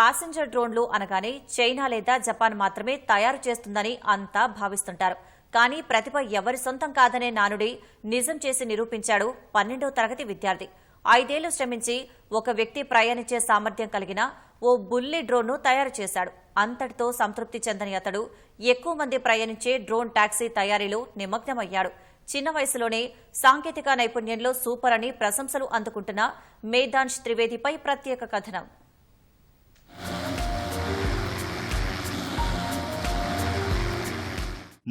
Passenger డ్రోన్లు అనగానే China లేదా జపాన్ మాత్రమే తయారు చేస్తుందని అంతా భావిస్తుంటారు. కానీ ప్రతిభ ఎవరి సొంతం కాదనే నానుడి నిజం చేసి నిరూపించాడు పన్నెండో తరగతి విద్యార్థి. ఐదేళ్ళు శ్రమించి ఒక వ్యక్తి ప్రయాణించే సామర్థ్యం కలిగిన ఓ బుల్లి డ్రోన్ను తయారు చేశాడు. అంతటితో సంతృప్తి చెందని అతడు ఎక్కువ మంది ప్రయాణించే డ్రోన్ టాక్సీ తయారీలో నిమగ్నమయ్యాడు. చిన్న వయసులోనే సాంకేతిక నైపుణ్యంలో సూపర్ అని ప్రశంసలు అందుకుంటున్న మేధాంష్ త్రివేదిపై ప్రత్యేక కథనం.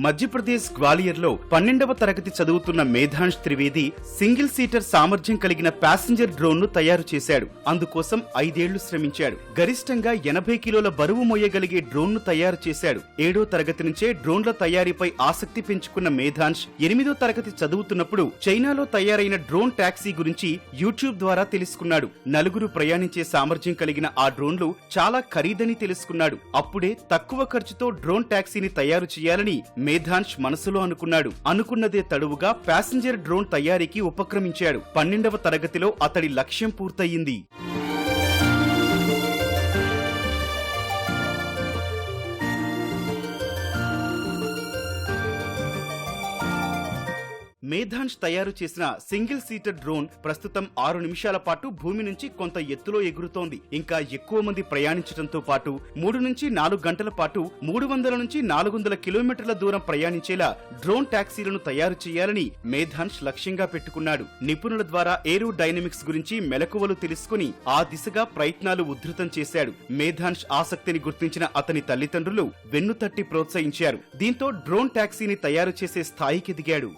మధ్యప్రదేశ్ గ్వాలియర్లో పన్నెండవ తరగతి చదువుతున్న మేధాంష్ త్రివేది సింగిల్ సీటర్ సామర్థ్యం కలిగిన ప్యాసింజర్ డ్రోన్ను తయారు చేశాడు. అందుకోసం ఐదేళ్ళు శ్రమించాడు. గరిష్టంగా ఎనభై కిలోల బరువు మోయగలిగే డ్రోన్ను తయారు చేశాడు. ఏడో తరగతి నుంచే డ్రోన్ల తయారీపై ఆసక్తి పెంచుకున్న మేధాంష్ ఎనిమిదో తరగతి చదువుతున్నప్పుడు చైనాలో తయారైన డ్రోన్ టాక్సీ గురించి యూట్యూబ్ ద్వారా తెలుసుకున్నాడు. నలుగురు ప్రయాణించే సామర్థ్యం కలిగిన ఆ డ్రోన్లు చాలా ఖరీదని తెలుసుకున్నాడు. అప్పుడే తక్కువ ఖర్చుతో డ్రోన్ టాక్సీని తయారు చేయాలని మేధాంష్ మనసులో అనుకున్నాడు. అనుకున్నదే తడువుగా ప్యాసింజర్ డ్రోన్ తయారీకి ఉపక్రమించాడు. పన్నెండవ తరగతిలో అతడి లక్ష్యం పూర్తయింది. మేధాన్ష్ తయారు చేసిన సింగిల్ సీటర్ డ్రోన్ ప్రస్తుతం ఆరు నిమిషాల పాటు భూమి నుంచి కొంత ఎత్తులో ఎగురుతోంది. ఇంకా ఎక్కువ మంది ప్రయాణించడంతో పాటు మూడు నుంచి నాలుగు గంటల పాటు మూడు వందల నుంచి నాలుగు వందల కిలోమీటర్ల దూరం ప్రయాణించేలా డ్రోన్ టాక్సీలను తయారు చేయాలని మేధాన్ష్ లక్ష్యంగా పెట్టుకున్నాడు. నిపుణుల ద్వారా ఏరో డైనమిక్స్ గురించి మెలకువలు తెలుసుకుని ఆ దిశగా ప్రయత్నాలు ఉధృతం చేశాడు. మేధాన్ష్ ఆసక్తిని గుర్తించిన అతని తల్లిదండ్రులు వెన్నుతట్టి ప్రోత్సహించారు. దీంతో డ్రోన్ టాక్సీని తయారు చేసే స్థాయికి దిగాడు.